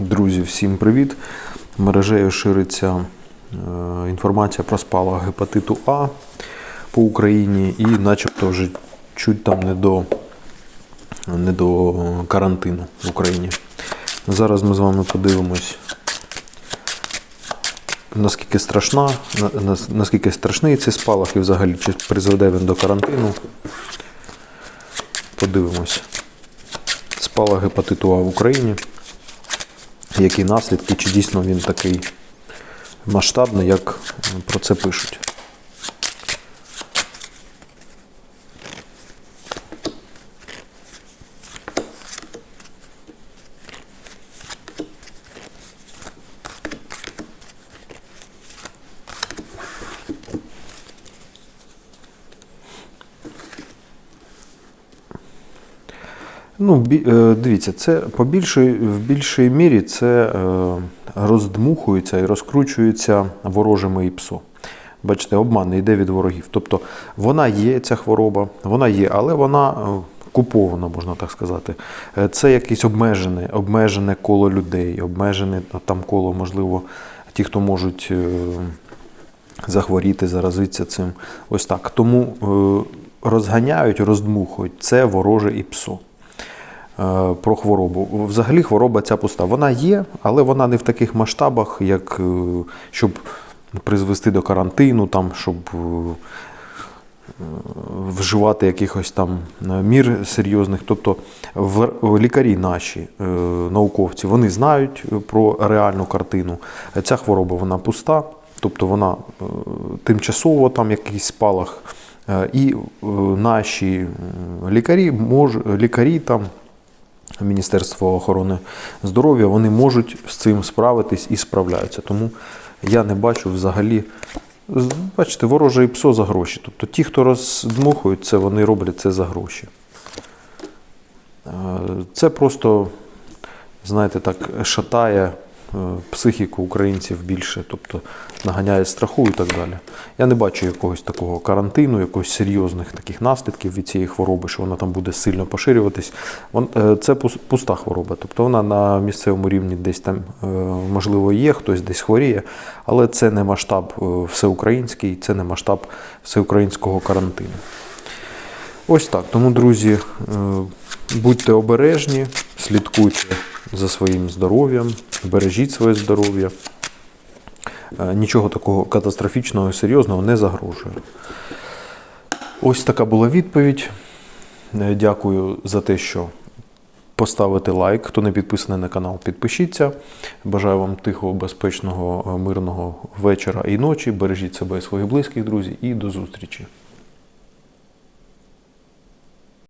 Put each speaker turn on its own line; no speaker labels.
Друзі, всім привіт! Мережею шириться е, інформація про спалах гепатиту А по Україні і начебто вже чуть там не до, не до карантину в Україні. Зараз ми з вами подивимось, наскільки страшна, наскільки страшний цей спалах і взагалі чи призведе він до карантину. Подивимось. Спалах гепатиту А в Україні які наслідки, чи дійсно він такий масштабний, як про це пишуть. Ну, е, дивіться, це по більшій, в більшій мірі це е, роздмухується і розкручується ворожими ІПСО. Бачите, обман йде від ворогів. Тобто вона є, ця хвороба, вона є, але вона е, купована, можна так сказати. Це якесь обмежене, обмежене коло людей, обмежене там коло, можливо, ті, хто можуть захворіти, заразитися цим. Ось так. Тому розганяють, роздмухують. Це вороже ІПСО е, про хворобу. Взагалі хвороба ця пуста. Вона є, але вона не в таких масштабах, як е, щоб призвести до карантину, там, щоб е, вживати якихось там е, мір серйозних. Тобто лікарі наші, е, науковці, вони знають е, про реальну картину. Ця хвороба вона пуста, тобто вона е, тимчасово там якийсь спалах. Е, І е, наші лікарі, мож, лікарі там, Міністерство охорони здоров'я, вони можуть з цим справитись і справляються. Тому я не бачу взагалі. Бачите, вороже і псо за гроші. Тобто ті, хто роздмухують це, вони роблять це за гроші. Е, Це просто, знаєте, так шатає психіку українців більше, тобто наганяє страху і так далі. Я не бачу якогось такого карантину, якогось серйозних таких наслідків від цієї хвороби, що вона там буде сильно поширюватись. Е, Це пуста хвороба. Тобто вона на місцевому рівні десь там, е, можливо, є, хтось десь хворіє, але це не масштаб е, всеукраїнський, це не масштаб всеукраїнського карантину. Ось так. Тому, друзі, е, будьте обережні, слідкуйте за своїм здоров'ям, бережіть своє здоров'я. Е, Нічого такого катастрофічного і серйозного не загрожує. Ось така була відповідь. Е, Дякую за те, що поставите лайк. Хто не підписаний на канал, підпишіться. Бажаю вам тихого, безпечного, е, мирного вечора і ночі. Бережіть себе і своїх близьких, друзі, і до зустрічі.